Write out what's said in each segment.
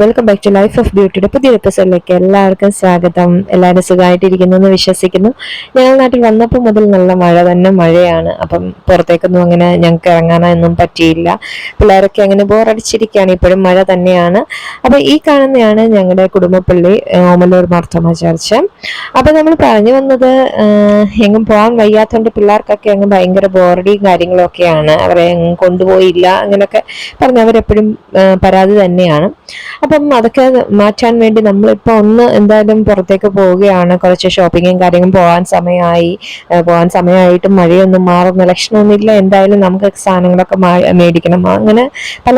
Welcome back to life of ബ്യൂട്ടിയുടെ പുതിയ എപ്പിസോഡിലേക്ക് എല്ലാവർക്കും സ്വാഗതം. എല്ലാവരും സുഖമായിട്ടിരിക്കുന്നു എന്ന് വിശ്വസിക്കുന്നു. ഞങ്ങൾ നാട്ടിൽ വന്നപ്പോൾ മുതൽ നല്ല മഴ തന്നെ മഴയാണ്. അപ്പം പുറത്തേക്കൊന്നും അങ്ങനെ ഞങ്ങൾക്ക് ഇറങ്ങാനൊന്നും പറ്റിയില്ല. പിള്ളേരൊക്കെ അങ്ങനെ ബോറടിച്ചിരിക്കുകയാണ്. ഇപ്പോഴും മഴ തന്നെയാണ്. അപ്പോൾ ഈ കാണുന്നതാണ് ഞങ്ങളുടെ കുടുംബപ്പള്ളി ഓമലൂർ മാർത്തോമ ചർച്ച് അപ്പോൾ നമ്മൾ പറഞ്ഞു വന്നത് എങ്ങും പോകാൻ വയ്യാത്തതുകൊണ്ട് പിള്ളേർക്കൊക്കെ അങ്ങ് ഭയങ്കര ബോറടിയും കാര്യങ്ങളൊക്കെയാണ്. അവരെ കൊണ്ടുപോയില്ല. അങ്ങനെയൊക്കെ പറഞ്ഞ് അവരെപ്പോഴും പരാതി തന്നെയാണ്. അപ്പം അതൊക്കെ മാറ്റാൻ വേണ്ടി നമ്മളിപ്പോൾ ഒന്ന് എന്തായാലും പുറത്തേക്ക് പോവുകയാണ്. കുറച്ച് ഷോപ്പിങ്ങും കാര്യങ്ങളും പോകാൻ സമയമായി. പോകാൻ സമയമായിട്ട് മഴയൊന്നും മാറുന്ന ലക്ഷണമൊന്നുമില്ല. എന്തായാലും നമുക്ക് സാധനങ്ങളൊക്കെ മേടിക്കണം. അങ്ങനെ പല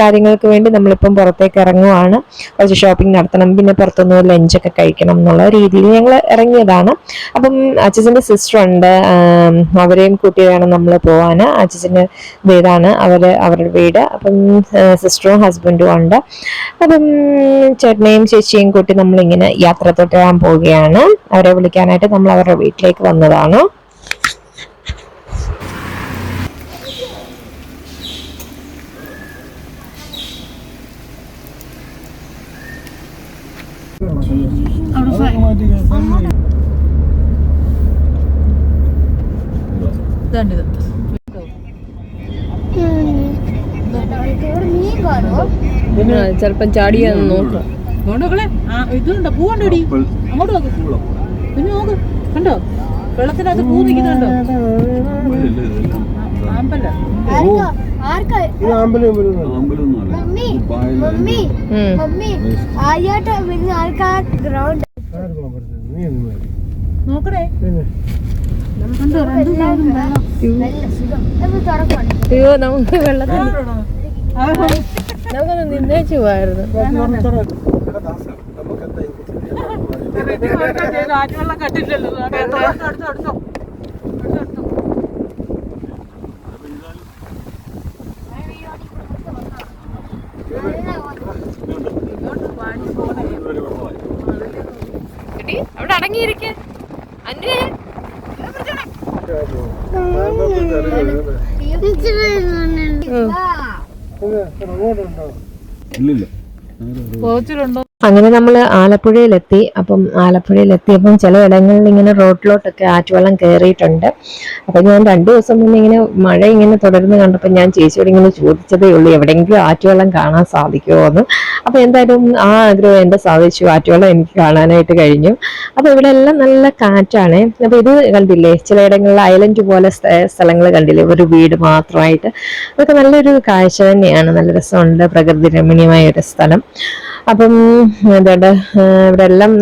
കാര്യങ്ങൾക്ക് വേണ്ടി നമ്മളിപ്പം പുറത്തേക്ക് ഇറങ്ങുവാണ്. കുറച്ച് ഷോപ്പിംഗ് നടത്തണം. പിന്നെ പുറത്തുനിന്ന് ലഞ്ചൊക്കെ കഴിക്കണം എന്നുള്ള രീതിയിൽ ഞങ്ങൾ ഇറങ്ങിയതാണ്. അപ്പം അച്ഛന്റെ സിസ്റ്റർ ഉണ്ട്. അവരെയും കൂട്ടി വേണം നമ്മൾ പോവാൻ അച്ഛന് വീടാണ് അവർ അവരുടെ വീട്. അപ്പം സിസ്റ്ററും ഹസ്ബൻഡും ഉണ്ട്. അപ്പം ചേട്ടനെയും ചേച്ചിയും കൂട്ടി നമ്മളിങ്ങനെ യാത്ര തുടരാൻ പോവുകയാണ്. അവരെ വിളിക്കാനായിട്ട് നമ്മൾ അവരുടെ വീട്ടിലേക്ക് വന്നതാണ്. ഇതാണ്ടിത് ചിലപ്പം ചാടിയാന്ന് നോക്കാം ഇതുണ്ടോ പൂ കണ്ടോടി അങ്ങോട്ട് നോക്ക് പിന്നെ നോക്ക് കണ്ടോ വെള്ളത്തിനകത്ത് പൂ നിൽക്കുന്നുണ്ടോ ആമ്പല്ല മമ്മി മമ്മി മമ്മി ആദ്യമായിട്ട് വരുന്ന ആൾക്കാർ ഗ്രൗണ്ട് നോക്കണേ അയ്യോ നമുക്ക് വെള്ളത്തിൽ നമുക്കൊന്ന് നിന്നേച്ചു പോയായിരുന്നു രാജവെള്ളം കണ്ടില്ലല്ലോ അടുത്തോ അടുത്തോ അടുത്തോ അടുത്തോ അവിടെ അടങ്ങിയിരിക്കെ അന്വേ ഇല്ലില്ല. പോച്ചിലുണ്ടോ അങ്ങനെ നമ്മൾ ആലപ്പുഴയിലെത്തി. അപ്പം ആലപ്പുഴയിലെത്തിയപ്പം ചിലയിടങ്ങളിൽ ഇങ്ങനെ റോഡിലോട്ടൊക്കെ ആറ്റുവെള്ളം കയറിയിട്ടുണ്ട്. അപ്പം ഞാൻ രണ്ട് ദിവസം മുന്നേ ഇങ്ങനെ മഴ ഇങ്ങനെ തുടർന്ന് കണ്ടപ്പോൾ ഞാൻ ചേച്ചിയോട് ഇങ്ങനെ ചോദിച്ചതേ ഉള്ളൂ എവിടെയെങ്കിലും ആറ്റുവെള്ളം കാണാൻ സാധിക്കുമോ എന്ന് അപ്പം എന്തായാലും ആ ആഗ്രഹം എന്റെ സാധിച്ചു. ആറ്റുവെള്ളം എനിക്ക് കാണാനായിട്ട് കഴിഞ്ഞു. അപ്പോൾ ഇവിടെ എല്ലാം നല്ല കാറ്റാണ്. അപ്പോൾ ഇത് കണ്ടില്ലേ ചിലയിടങ്ങളിൽ ഐലൻഡ് പോലെ സ്ഥലങ്ങൾ കണ്ടില്ലേ ഒരു വീട് മാത്രമായിട്ട്. അതൊക്കെ നല്ലൊരു കാഴ്ച തന്നെയാണ്. നല്ല രസമുണ്ട്. പ്രകൃതി രമണീയമായ ഒരു സ്ഥലം. അപ്പം എന്താണ് ഇവിടെ എല്ലാം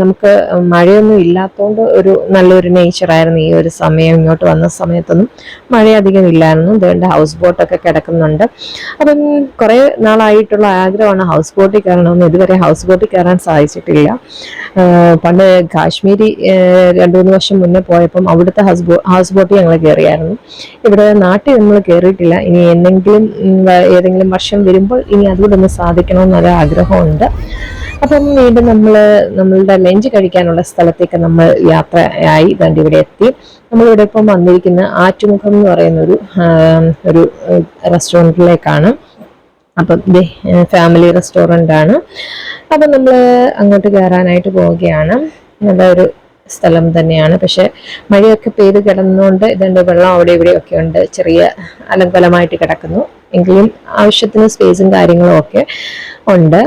നമുക്ക് മഴയൊന്നും ഇല്ലാത്തതുകൊണ്ട് ഒരു നല്ലൊരു നേച്ചറായിരുന്നു ഈ ഒരു സമയം ഇങ്ങോട്ട് വന്ന സമയത്തൊന്നും മഴ അധികം ഇല്ലായിരുന്നു. ഇതുകൊണ്ട് ഹൗസ് ബോട്ടൊക്കെ കിടക്കുന്നുണ്ട്. അപ്പം കുറേ നാളായിട്ടുള്ള ആഗ്രഹമാണ് ഹൗസ് ബോട്ടിൽ കയറണമെന്ന്. ഇതുവരെ ഹൗസ് ബോട്ടിൽ കയറാൻ സാധിച്ചിട്ടില്ല. പണ്ട് കാശ്മീരി രണ്ടു മൂന്ന് വർഷം മുന്നേ പോയപ്പം അവിടുത്തെ ഹൗസ് ബോ ഹൗസ് ബോട്ടിൽ ഞങ്ങൾ കയറിയായിരുന്നു. ഇവിടെ നാട്ടിൽ നമ്മൾ കയറിയിട്ടില്ല. ഇനി എന്തെങ്കിലും ഏതെങ്കിലും വർഷം വരുമ്പോൾ ഇനി അതുകൂടെ ഒന്ന് സാധിക്കണമെന്നൊരു ആഗ്രഹമുണ്ട്. അപ്പം വീണ്ടും നമ്മൾ നമ്മളുടെ ലഞ്ച് കഴിക്കാനുള്ള സ്ഥലത്തേക്ക് നമ്മൾ യാത്രയായി ദാണ്ട് ഇവിടെ എത്തി. നമ്മളിവിടെ ഇപ്പം വന്നിരിക്കുന്ന ആറ്റുമുഖം എന്ന് പറയുന്ന ഒരു ഒരു റെസ്റ്റോറന്റിലേക്കാണ്. അപ്പം ഫാമിലി റെസ്റ്റോറന്റ് ആണ് അപ്പം നമ്മൾ അങ്ങോട്ട് കയറാനായിട്ട് പോവുകയാണ്. നല്ലൊരു സ്ഥലം തന്നെയാണ്. പക്ഷെ മഴയൊക്കെ പെയ്ത് കിടന്നുകൊണ്ട് ഇതുണ്ട് വെള്ളം അവിടെ ഇവിടെയൊക്കെ ഉണ്ട്. ചെറിയ അലങ്കോലമായിട്ട് കിടക്കുന്നു. എങ്കിലും ആവശ്യത്തിന് സ്പേസും കാര്യങ്ങളും ഒക്കെ ഉണ്ട്.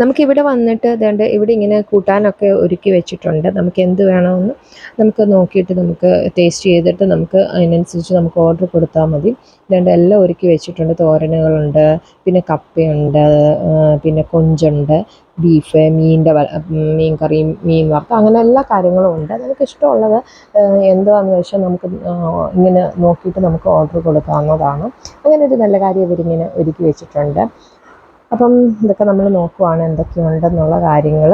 നമുക്കിവിടെ വന്നിട്ട് വേണ്ട ഇവിടെ ഇങ്ങനെ കൂട്ടാനൊക്കെ ഒരുക്കി വെച്ചിട്ടുണ്ട്. നമുക്ക് എന്ത് വേണമെന്ന് നമുക്ക് നോക്കിയിട്ട് നമുക്ക് ടേസ്റ്റ് ചെയ്തിട്ട് നമുക്ക് അതിനനുസരിച്ച് നമുക്ക് ഓർഡർ കൊടുത്താൽ മതി. വേണ്ട എല്ലാം ഒരുക്കി വെച്ചിട്ടുണ്ട്. തോരനുകളുണ്ട് പിന്നെ കപ്പയുണ്ട് പിന്നെ കൊഞ്ചുണ്ട് ബീഫ് മീനിന്റെ മീൻ കറിയും മീൻ വറുത്ത അങ്ങനെ എല്ലാ കാര്യങ്ങളും ഉണ്ട്. നമുക്ക് ഇഷ്ടമുള്ളത് എന്താണെന്ന് വെച്ചാൽ നമുക്ക് ഇങ്ങനെ നോക്കിയിട്ട് നമുക്ക് ഓർഡർ കൊടുക്കാവുന്നതാണ്. അങ്ങനെ ഒരു നല്ല കാര്യം ഇവരിങ്ങനെ ഒരുക്കി വെച്ചിട്ടുണ്ട്. അപ്പം ഇതൊക്കെ നമ്മൾ നോക്കുവാണ് എന്തൊക്കെയുണ്ടെന്നുള്ള കാര്യങ്ങൾ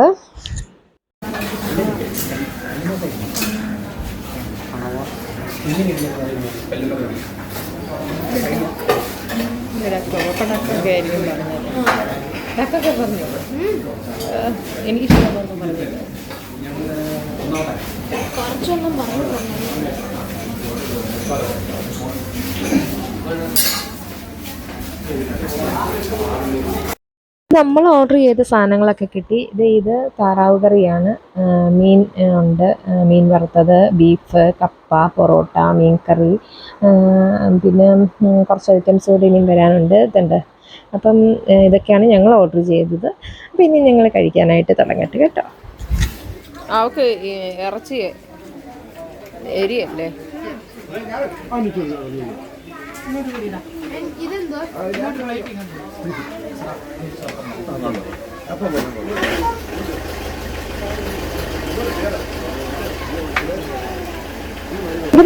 എനിക്ക് പറഞ്ഞു നമ്മൾ ഓർഡർ ചെയ്ത സാധനങ്ങളൊക്കെ കിട്ടി. ഇത് ഇത് താറാവ് കറിയാണ്. മീൻ ഉണ്ട്. മീൻ വറുത്തത് ബീഫ് കപ്പ പൊറോട്ട മീൻ കറി പിന്നെ കുറച്ച് ഐറ്റംസ് കൂടി ഇനിയും വരാനുണ്ട്. ഇതുണ്ട്. അപ്പം ഇതൊക്കെയാണ് ഞങ്ങൾ ഓർഡർ ചെയ്തത്. അപ്പം ഇനി ഞങ്ങൾ കഴിക്കാനായിട്ട് തുടങ്ങട്ടെ കേട്ടോ. അവക്ക് ഈ ഇറച്ചി എരിയല്ലേ? ഇതെന്തോ?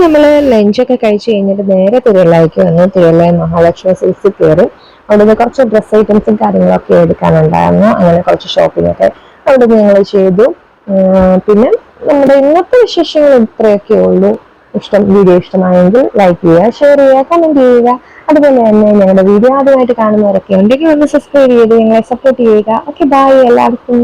നമ്മൾ ലഞ്ചൊക്കെ കഴിച്ചു കഴിഞ്ഞിട്ട് നേരെ തിരുവല്ലായിക്ക് വന്നു. തിരുവല്ല മഹാലക്ഷ്മി സിൽസിൽ കയറി. അവിടുന്ന് കുറച്ച് ഡ്രസ് ഐറ്റംസും കാര്യങ്ങളൊക്കെ എടുക്കാനുണ്ടായിരുന്നു. അങ്ങനെ കുറച്ച് ഷോപ്പിംഗ് ഒക്കെ അവിടുന്ന് ഞങ്ങൾ ചെയ്തു. പിന്നെ നമ്മുടെ ഇന്നത്തെ വിശേഷങ്ങൾ ഇത്രയൊക്കെ ഉള്ളൂ. ഇഷ്ടം വീഡിയോ ഇഷ്ടമായെങ്കിൽ ലൈക്ക് ചെയ്യുക ഷെയർ ചെയ്യുക കമന്റ് ചെയ്യുക. അതുപോലെ തന്നെ ഞങ്ങളുടെ വീഡിയോ ആദ്യമായിട്ട് കാണുന്നവരൊക്കെ ഉണ്ടെങ്കിൽ ഒന്ന് സബ്സ്ക്രൈബ് ചെയ്ത് ഞങ്ങളെ സപ്പോർട്ട് ചെയ്യുക. ഓക്കെ ബൈ എല്ലാവർക്കും.